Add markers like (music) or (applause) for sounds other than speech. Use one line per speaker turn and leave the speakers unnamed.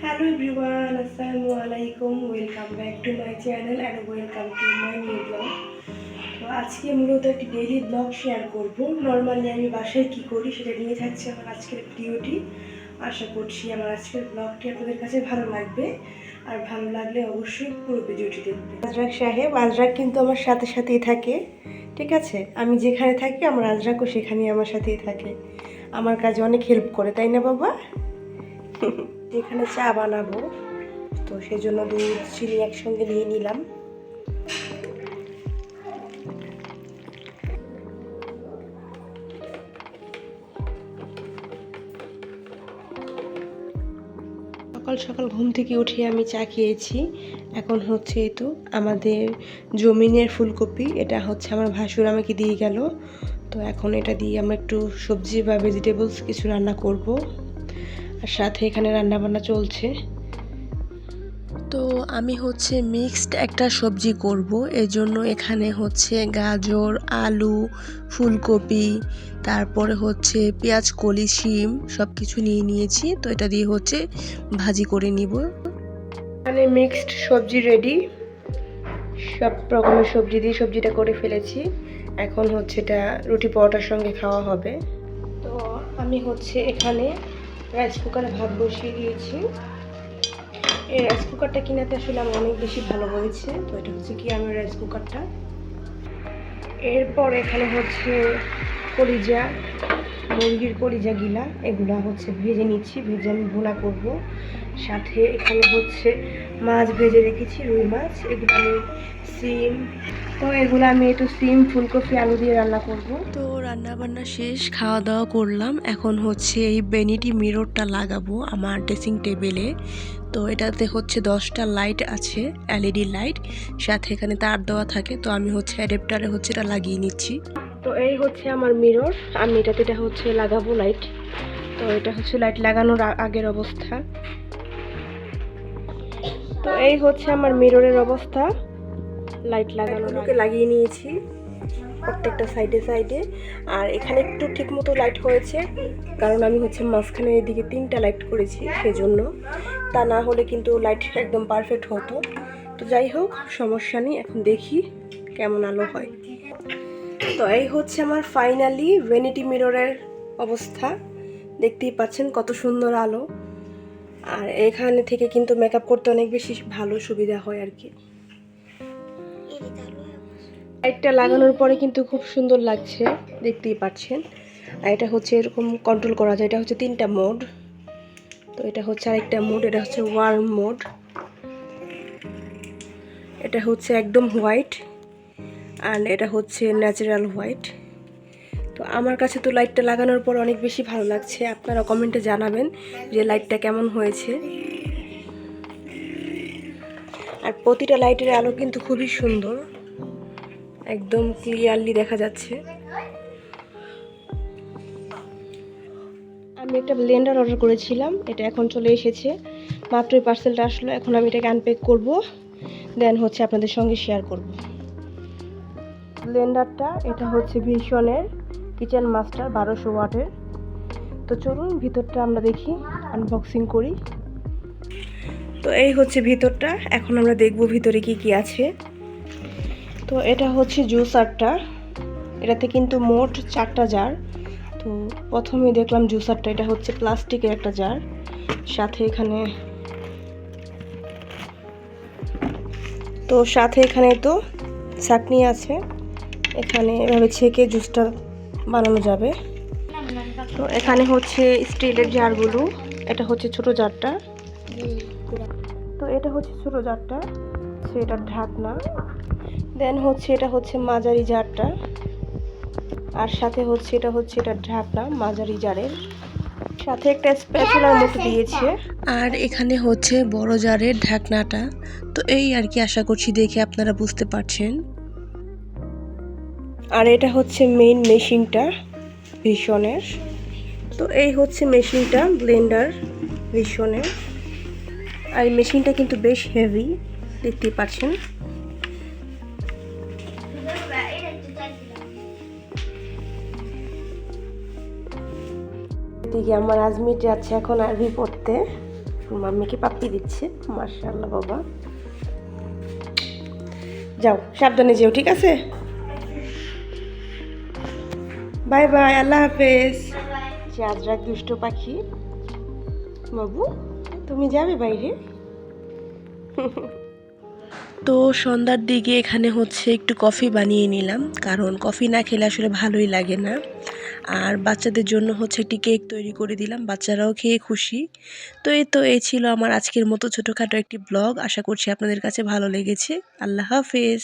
Hello everyone আসসালামু আলাইকুম welcome back to my channel and welcome to my new blog তো আজকে মূলত একটি ডেইলি ব্লগ শেয়ার করব। নর্মালি আমি বাসায় কী করি সেটা নিয়ে থাকছে আমার আজকের ভিডিওটি। আশা করছি আমার আজকের ব্লগটি আপনাদের কাছে ভালো লাগবে। আর ভালো লাগলে অবশ্যই পুরো ভিডিওটি দেখবে। আজরাক সাহেব, আজরাক কিন্তু আমার সাথে সাথেই থাকে। ঠিক আছে? আমি যেখানে থাকি, আমার আজরাকও সেখানেই আমার সাথেই থাকে। আমার কাজে অনেক হেল্প করে, তাই না বাবা? (laughs) এখানে চা বানাবো। তো সেজন্য দুধ, চিনি একসঙ্গে নিয়ে নিলাম। সকাল সকাল ঘুম থেকে উঠে আমি চা খেয়েছি। এখন হচ্ছে এই তো আমাদের জমিনের ফুলকপি। এটা হচ্ছে আমার ভাসুর আমাকে দিয়ে গেল। তো এখন এটা দিয়ে আমরা একটু সবজি বা ভেজিটেবলস কিছু রান্না করব। আর সাথে এখানে রান্না বান্না চলছে। তো আমি হচ্ছে মিক্সড একটা সবজি করব। জন্য এখানে হচ্ছে গাজর আলু ফুলকপি তারপরে হচ্ছে পেঁয়াজ কলি শিম সব কিছু নিয়ে নিয়েছি। তো এটা দিয়ে হচ্ছে ভাজি করে নিব। এখানে মিক্সড সবজি রেডি সব রকমের সবজি দিয়ে সবজিটা করে ফেলেছি। এখন হচ্ছে এটা রুটি পরোটার সঙ্গে খাওয়া হবে। তো আমি হচ্ছে এখানে রাইস কুকারে ভাত বসিয়ে দিয়েছি। এই রাইস কুকারটা কিনাতে আসলে আমার অনেক বেশি ভালো হয়েছে। তো এটা হচ্ছে কি আমার রাইস কুকারটা। এরপর এখানে হচ্ছে কলিজা। মুরগির কলিজা গিলা, এগুলা হচ্ছে ভেজে নিচ্ছি, ভেজে আমি ভুনা করব। সাথে এখানে হচ্ছে মাছ ভেজে রেখেছি, রুই মাছ, এগুলো আমি সিম, তো এগুলো আমি একটু সিম, ফুলকপি, আলু দিয়ে রান্না করব। তো রান্না বান্না শেষ খাওয়া দাওয়া করলাম। এখন হচ্ছে এই বেনিটি মিররটা লাগাবো আমার ড্রেসিং টেবিলে। তো এটাতে হচ্ছে দশটা লাইট আছে, এলইডি লাইট, সাথে এখানে তার দেওয়া থাকে। তো আমি হচ্ছে অ্যাডাপ্টারে হচ্ছে এটা লাগিয়ে নিচ্ছি। তো এই হচ্ছে আমার মিরর আমি এটাতে এটা হচ্ছে লাগাবো লাইট তো এটা হচ্ছে লাইট লাগানোর আগের অবস্থা। তো এই হচ্ছে আমার মিররের অবস্থা লাইট লাগানোকে লাগিয়ে নিয়েছি প্রত্যেকটা সাইডে সাইডে আর এখানে একটু ঠিক মতো লাইট হয়েছে কারণ আমি হচ্ছে মাঝখানে এদিকে তিনটা লাইট করেছি সেজন্য। তা না হলে কিন্তু লাইট একদম পারফেক্ট হতো। তো যাই হোক সমস্যা নেই এখন দেখি কেমন আলো হয়। তো এই হচ্ছে আমার ফাইনালি ভেনিটি মিররের অবস্থা। দেখতেই পাচ্ছেন কত সুন্দর আলো। আর এখানে থেকে কিন্তু মেকআপ করতে অনেক বেশি ভালো সুবিধা হয় আর কি। লাইটটা লাগানোর পরে কিন্তু খুব সুন্দর লাগছে, দেখতেই পাচ্ছেন। আর এটা হচ্ছে এরকম কন্ট্রোল করা যায়, এটা হচ্ছে তিনটা মোড তো এটা হচ্ছে আরেকটা মোড এটা হচ্ছে ওয়ার্ম মোড এটা হচ্ছে একদম হোয়াইট আর এটা হচ্ছে ন্যাচারাল হোয়াইট তো আমার কাছে তো লাইটটা লাগানোর পর অনেক বেশি ভালো লাগছে। আপনারা কমেন্টে জানাবেন যে লাইটটা কেমন হয়েছে। আর প্রতিটা লাইটের আলো কিন্তু খুবই সুন্দর। একদম ক্লিয়ারলি দেখা যাচ্ছে। আমি একটা ব্লেন্ডার অর্ডার করেছিলাম, এটা এখন চলে এসেছে। মাত্রই পার্সেলটা আসলো, এখন আমি এটাকে আনপ্যাক করব। দেন হচ্ছে আপনাদের সঙ্গে শেয়ার করব। ব্লেন্ডারটা, এটা হচ্ছে ভীষণের কিচেন মাস্টার বারোশো ওয়াটের। তো চলুন ভিতরটা আমরা দেখি আনবক্সিং করি। তো এই হচ্ছে ভিতরটা, এখন আমরা দেখব ভিতরে কি কি আছে। তো এটা হচ্ছে জুসারটা এটাতে কিন্তু মোট চারটা জার তো প্রথমে দেখলাম জুসারটা এটা হচ্ছে প্লাস্টিকের একটা জার সাথে এখানে তো সাথে এখানে তো চাটনি আছে। এখানে এভাবে ছেঁকে জুসটা বানানো যাবে। তো এখানে হচ্ছে স্টিলের জারগুলো এটা হচ্ছে ছোট জারটা। তো এটা হচ্ছে ছোট জারটা সেটার ঢাকনা। দেন হচ্ছে এটা হচ্ছে মাঝারি জারটা। আর সাথে হচ্ছে এটা হচ্ছে এটা ঢাকনা মাঝারি জারের। সাথে একটা স্প্যাচুলার মতো দিয়েছে। আর এখানে হচ্ছে বড় জারের ঢাকনাটা। তো এই আর কি আশা করছি দেখে আপনারা বুঝতে পারছেন। আর এটা হচ্ছে মেইন মেশিনটা ভীষণের। তো এই হচ্ছে মেশিনটা ব্লেন্ডার ভীষণের। আর এই মেশিনটা কিন্তু বেশ হেভি দেখতে পাচ্ছেন। আমার আজমির যাচ্ছে এখন আরবি পড়তে। মাম্মিকে পাপ্পি দিচ্ছে। মার্শাল্লাহ বাবা। যাও, সাবধানে যেও, ঠিক আছে? বাই বাই আল্লাহ হাফেজ চাঁদরাক দুষ্ট পাখি বাবু তুমি যাবে বাইরে? তো সন্ধ্যার দিকে এখানে হচ্ছে একটু কফি বানিয়ে নিলাম কারণ কফি না খেলে আসলে ভালোই লাগে না। আর বাচ্চাদের জন্য হচ্ছে একটি কেক তৈরি করে দিলাম বাচ্চারাও খেয়ে খুশি। তো এই তো এই ছিল আমার আজকের মতো ছোটোখাটো একটি ব্লগ আশা করছি আপনাদের কাছে ভালো লেগেছে। আল্লাহ হাফেজ।